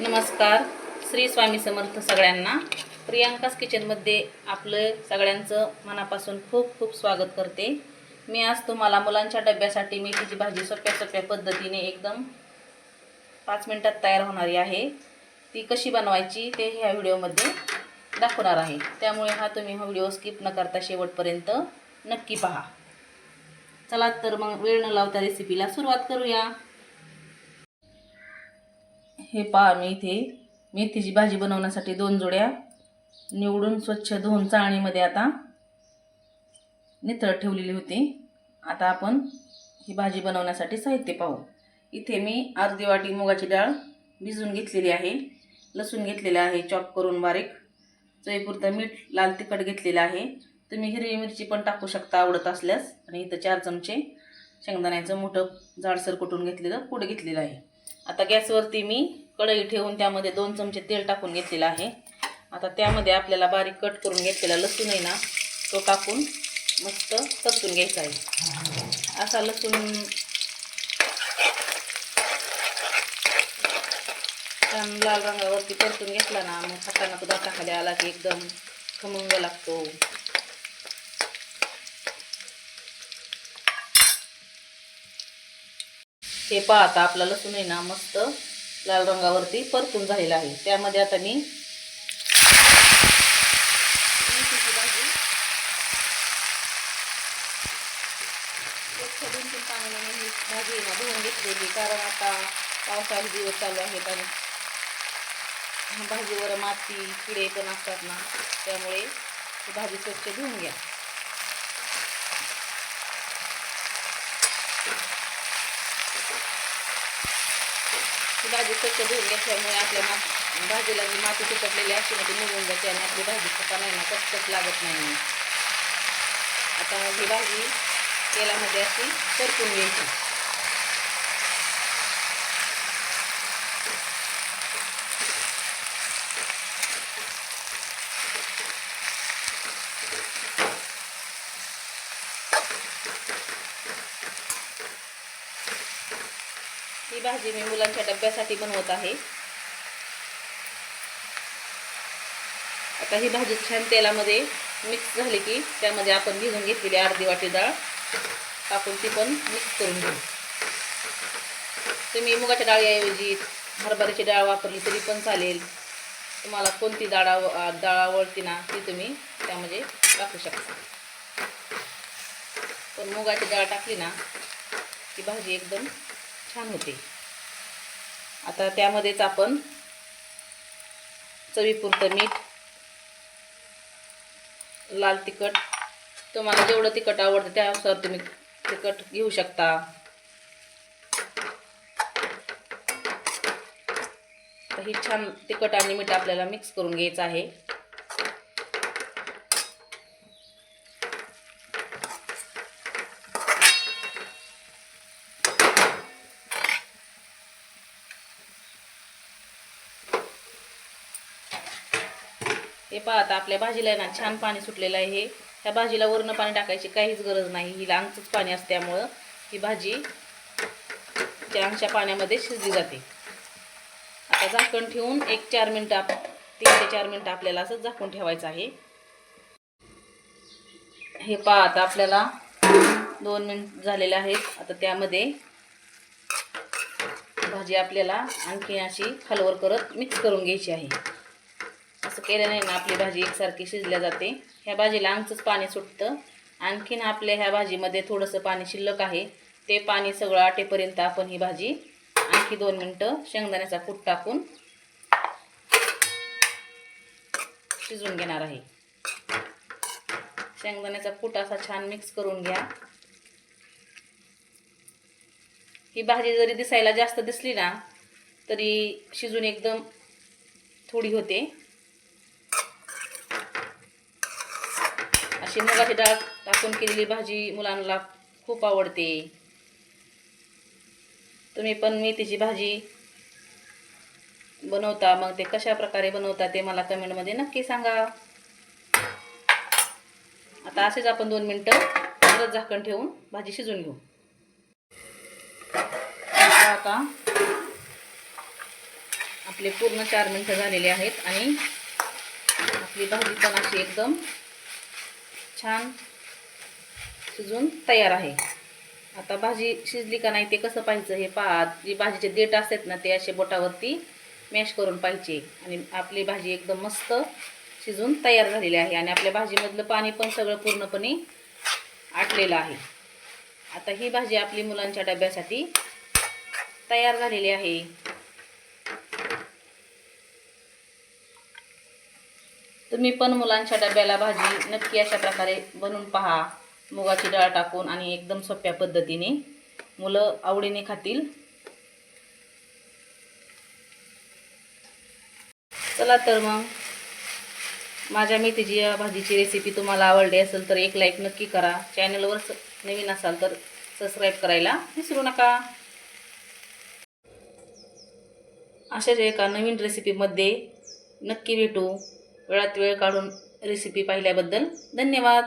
नमस्कार. श्री स्वामी समर्थ सगळ्यांना. प्रियांकाच किचनमध्ये आपलं सगळ्यांचं मनापासून खूप खूप स्वागत करते. मी आज तुम्हाला मुलांच्या डब्यासाठी मेथीची भाजी सोप्या सोप्या पद्धतीने एकदम पाच मिनटात तयार होणारी आहे. ती कशी बनवायची ते ह्या व्हिडिओमध्ये दाखवणार आहे. त्यामुळे हा तुम्ही हा व्हिडिओ स्किप न करता शेवटपर्यंत नक्की पहा. चला तर मग वेळ न लावता रेसिपीला सुरुवात करूया. हे पहा मी इथे मेथीची भाजी बनवण्यासाठी दोन जोड्या निवडून स्वच्छ धुवून चाळणीमध्ये आता नितळ ठेवलेली होती. आता आपण ही भाजी बनवण्यासाठी साहित्य पाहू. इथे मी अर्धी वाटी मुगाची डाळ भिजून घेतलेली आहे. लसूण घेतलेला आहे चॉप करून बारीक. चवीपुरतं मीठ लाल तिखट घेतलेलं आहे. तुम्ही हिरवी मिरची पण टाकू शकता आवडत असल्यास. आणि इथं चार चमचे शेंगदाण्याचं मोठं जाडसर कुटून घेतलेलं पुढं घेतलेलं आहे. आता गॅसवरती मी कढई ठेवून त्यामध्ये दोन चमचे तेल टाकून घेतलेलं आहे. आता त्यामध्ये आपल्याला बारीक कट करून घेतलेला लसूण आहे ना तो टाकून मस्त परतून घ्यायचा आहे. असा लसूण छान लाल रंगावरती परतून घेतला ना मग हाताना तो दाताखाली आला की एकदम खमंग लागतो. हे पहा आता आपला लसूण आहे ना मस्त लाल रंगावरती परतून झालेला आहे. त्यामध्ये आता मी भाजी स्वच्छ भाजी आहे ना धुवून घेतलेली कारण आता पावसाळी दिवस चालू आहेत आणि भाजीवर माती किडे पण असतात ना त्यामुळे भाजी स्वच्छ धुवून घ्या. भाजी स्वच्छ धुवून घेतल्यामुळे आपल्या मा भाजीला जी माती चिकटलेली अशी मध्ये निघून जाते आणि आपली भाजी चपाना ना कचकच लागत नाही आता ही भाजी तेलामध्ये अशी परतून घ्यायची. ही भाजी मी मुलांच्या डब्यासाठी बनवत आहे. आता ही भाजी छान तेलामध्ये मिक्स झाली की त्यामध्ये आपण भिजून घेतलेली अर्धी वाटी डाळ टाकून ती पण मिक्स करून घेऊ. तुम्ही मुगाच्या डाळीऐवजी हरभऱ्याची डाळ वापरली तरी पण चालेल. तुम्हाला कोणती डाळ डाळ आवडती ना ती तुम्ही त्यामध्ये टाकू शकता. पण मुगाची डाळ टाकली ना ती भाजी एकदम छान होते. आता त्यामध्येच आपण चवीपुरतं मीठ लाल तिखट. तुम्हाला जेवढं तिखट आवडतं त्यानुसार तुम्ही तिखट घेऊ शकता. ही छान तिखट आणि मीठ आपल्याला मिक्स करून घ्यायचं आहे. हे पाहता आपल्या भाजीला आहे ना छान पाणी सुटलेलं आहे. हे ह्या भाजीला वरनं पाणी टाकायची काहीच गरज नाही. हिला अंगचंच पाणी असल्यामुळं ही भाजी त्या अंगच्या पाण्यामध्ये शिजली जाते. आता झाकण ठेवून एक चार मिनटं आप तीन ते चार मिनटं आपल्याला असं झाकून ठेवायचं आहे. हे पहा आता आपल्याला दोन मिनिट झालेले आहेत. आता त्यामध्ये भाजी आपल्याला आणखी अशी खालवर करत मिक्स करून घ्यायची आहे. असं केल्याने ना आपली भाजी एकसारखी शिजल्या जाते. ह्या भाजीला आमचंच पाणी सुटतं. आणखीन आपल्या ह्या भाजीमध्ये थोडंसं पाणी शिल्लक आहे. ते पाणी सगळं आटेपर्यंत आपण ही भाजी आणखी दोन मिनटं शेंगदाण्याचा कूट टाकून शिजवून घेणार आहे. शेंगदाण्याचा कूट असा छान मिक्स करून घ्या. ही भाजी जरी दिसायला जास्त दिसली ना तरी शिजून एकदम थोडी होते. अशी मुगाची डाळ टाकून केलेली भाजी मुलांना खूप आवडते. तुम्ही पण मेथीची भाजी बनवता मग ते कशा प्रकारे बनवता ते मला कमेंटमध्ये नक्की सांगा. आता असेच आपण दोन मिनटं परत झाकण ठेवून भाजी शिजून घेऊ. आता आपले पूर्ण चार मिनटं झालेले आहेत आणि आपली भाजी पण अशी एकदम छान शिजून तयार आहे. आता भाजी शिजली का नाही ते कसं पाहिजे हे पहा. जी भाजीचे देठ असतात ना ते असे बोटावरती मॅश करून पाहिजे आणि आपली भाजी एकदम मस्त शिजून तयार झालेली आहे. आणि आपल्या भाजीमधलं पाणी पण सगळं पूर्णपणे आटलेलं आहे. आता ही भाजी आपली मुलांच्या डब्यासाठी तयार झालेली आहे. तुम्ही पण मुलांच्या डब्याला भाजी नक्की अशा प्रकारे बनवून पहा. मुगाची डाळ टाकून आणि एकदम सोप्या पद्धतीने मुलं आवडीने खातील. चला तर मग. माझ्या मेथीची या भाजीची रेसिपी तुम्हाला आवडली असेल तर एक लाईक नक्की करा. चॅनलवर स- नवीन असाल तर सबस्क्राईब करायला विसरू नका. अशाच एका नवीन रेसिपीमध्ये नक्की भेटू. वेळात वेळ काढून रेसिपी पाहिल्याबद्दल धन्यवाद.